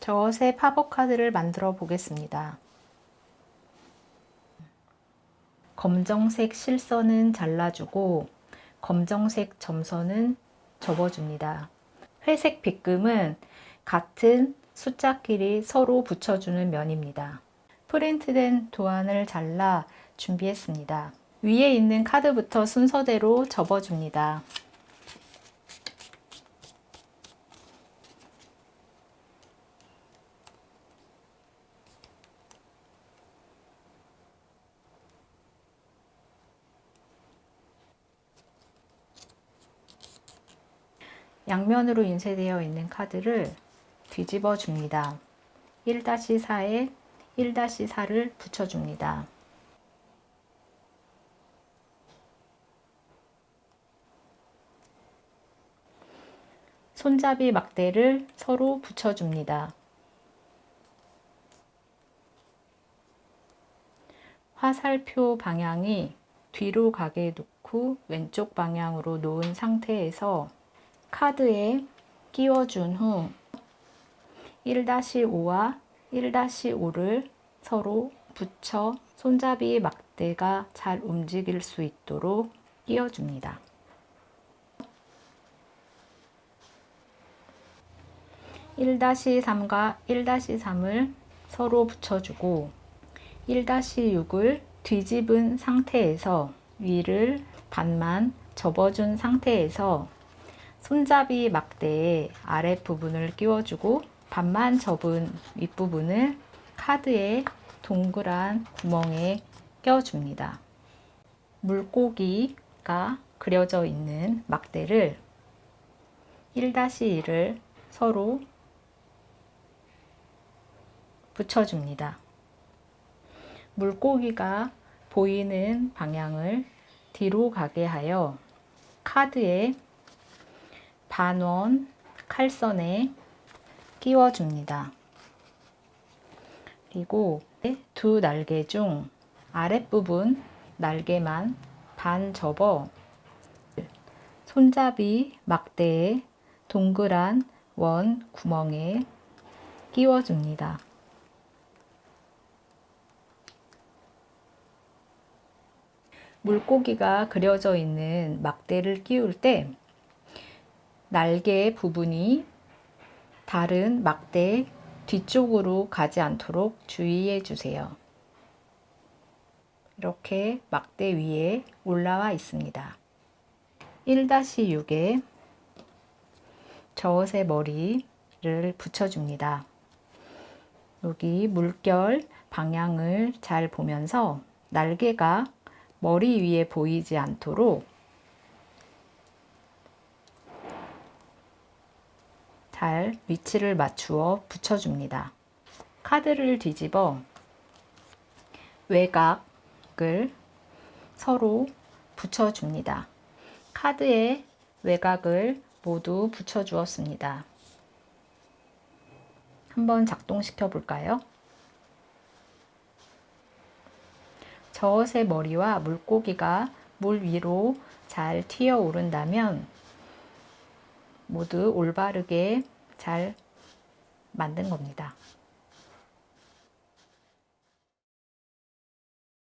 저새 팝업 카드를 만들어 보겠습니다. 검정색 실선은 잘라주고 검정색 점선은 접어줍니다. 회색 빗금은 같은 숫자끼리 서로 붙여주는 면입니다. 프린트된 도안을 잘라 준비했습니다. 위에 있는 카드부터 순서대로 접어줍니다. 양면으로 인쇄되어 있는 카드를 뒤집어 줍니다. 1-4에 1-4를 붙여줍니다. 손잡이 막대를 서로 붙여줍니다. 화살표 방향이 뒤로 가게 놓고 왼쪽 방향으로 놓은 상태에서 카드에 끼워준 후 1-5와 1-5를 서로 붙여 손잡이 막대가 잘 움직일 수 있도록 끼워줍니다. 1-3과 1-3을 서로 붙여주고 1-6을 뒤집은 상태에서 위를 반만 접어준 상태에서 손잡이 막대에 아랫부분을 끼워주고 반만 접은 윗부분을 카드의 동그란 구멍에 껴줍니다. 물고기가 그려져 있는 막대를 1-1을 서로 붙여줍니다. 물고기가 보이는 방향을 뒤로 가게 하여 카드에 반원 칼선에 끼워줍니다. 그리고 두 날개 중 아랫부분 날개만 반 접어 손잡이 막대에 동그란 원 구멍에 끼워줍니다. 물고기가 그려져 있는 막대를 끼울 때 날개 부분이 다른 막대 뒤쪽으로 가지 않도록 주의해 주세요. 이렇게 막대 위에 올라와 있습니다. 1-6에 저옷의 머리를 붙여줍니다. 여기 물결 방향을 잘 보면서 날개가 머리 위에 보이지 않도록 잘 위치를 맞추어 붙여줍니다. 카드를 뒤집어 외곽을 서로 붙여줍니다. 카드의 외곽을 모두 붙여주었습니다. 한번 작동시켜 볼까요? 저옷의 머리와 물고기가 물 위로 잘 튀어 오른다면 모두 올바르게 잘 만든 겁니다.